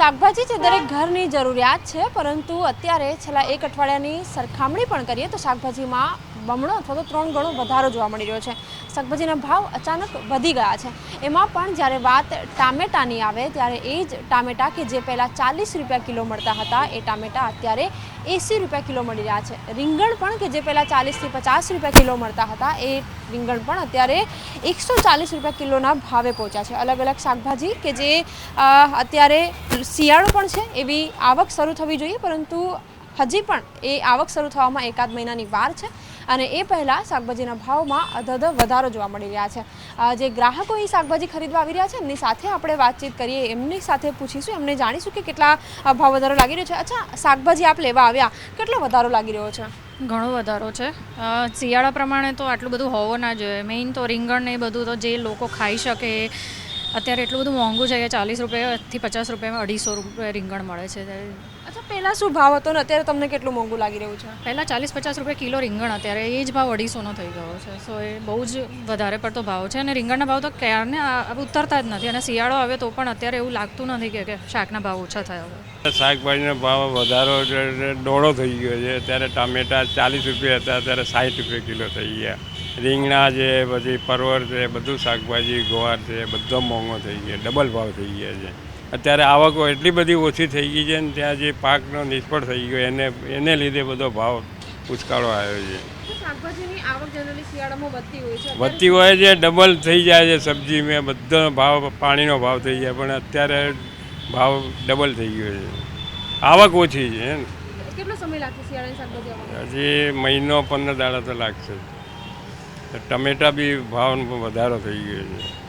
શાકભાજી છે, દરેક ઘરની જરૂરિયાત છે, પરંતુ અત્યારે છેલ્લા એક અઠવાડિયાની સરખામણી પણ કરીએ તો શાકભાજીમાં બમણો અથવા તો ત્રણ ગણો વધારો જોવા મળી રહ્યો છે. શાકભાજીના ભાવ અચાનક વધી ગયા છે. એમાં પણ જ્યારે વાત ટામેટાની આવે, ત્યારે એ જ ટામેટા કે જે પહેલાં ચાલીસ રૂપિયા કિલો મળતા હતા, એ ટામેટા અત્યારે એંસી રૂપિયા કિલો મળી રહ્યા છે. રીંગણ પણ કે જે પહેલાં ચાલીસથી પચાસ રૂપિયા કિલો મળતા હતા, એ રીંગણ પણ અત્યારે એકસો ચાલીસ રૂપિયા કિલોના ભાવે પહોંચ્યા છે. અલગ અલગ શાકભાજી કે જે અત્યારે શિયાળો પણ છે, એવી આવક શરૂ થવી જોઈએ, પરંતુ હજી પણ એ આવક શરૂ થવામાં એકાદ મહિનાની વાર છે. અને એ પહેલાં શાકભાજીના ભાવમાં અધધ વધારો જોવા મળી રહ્યા છે. જે ગ્રાહકો એ શાકભાજી ખરીદવા આવી રહ્યા છે, એમની સાથે આપણે વાતચીત કરીએ, એમની સાથે પૂછીશું, એમને જાણીશું કે કેટલા ભાવ વધારો લાગી રહ્યો છે. અચ્છા, શાકભાજી આપ લેવા આવ્યા, કેટલો વધારો લાગી રહ્યો છે? ઘણો વધારો છે. શિયાળા પ્રમાણે તો આટલું બધું હોવો ના જોઈએ. મેઇન તો રીંગણ ને એ બધું તો જે લોકો ખાઈ શકે અત્યારે એટલું બધું મોંઘું છે કે ચાલીસ રૂપિયાથી પચાસ રૂપિયામાં અઢીસો રૂપિયા રીંગણ મળે છે. અચ્છા પહેલાં શું ભાવ હતો ને અત્યારે તમને કેટલું મોંઘું લાગી રહ્યું છે? પહેલાં ચાલીસ પચાસ રૂપિયા કિલો રીંગણ અત્યારે એ જ ભાવ અઢીસોનો થઈ ગયો છે. સો એ બહુ જ વધારે પડતો ભાવ છે. અને રીંગણના ભાવ તો ક્યારને આ- ઉતરતા જ નથી. અને શિયાળો આવે તો પણ અત્યારે એવું લાગતું નથી કે- શાકના ભાવ ઓછા થયા હોય. શાકભાજીનો ભાવ વધારો દોડો થઈ ગયો છે. અત્યારે ટામેટા ચાલીસ રૂપિયા હતા અત્યારે સાઠ રૂપિયા કિલો થઈ ગયા. રીંગણા છે પછી પરવર છે બધું શાકભાજી ગોવાર છે બધો મોંઘો થઈ ગયો ડબલ ભાવ થઈ ગયા છે. અત્યારે આવકો એટલી બધી ઓછી થઈ ગઈ છે ને ત્યાં જે પાકનો નિષ્ફળ થઈ ગયો એને એને લીધે બધો ભાવ ઉચકાળો આવ્યો છે. વધતી હોય છે. ડબલ થઈ જાય છે સબ્જી મેં બધો ભાવ પાણીનો ભાવ થઈ જાય પણ અત્યારે ભાવ ડબલ થઈ ગયો છે. આવક ઓછી છે હજી મહિનો પંદર દાડા તો લાગશે. ટમેટા બી ભાવ વધારો થઈ ગયો છે.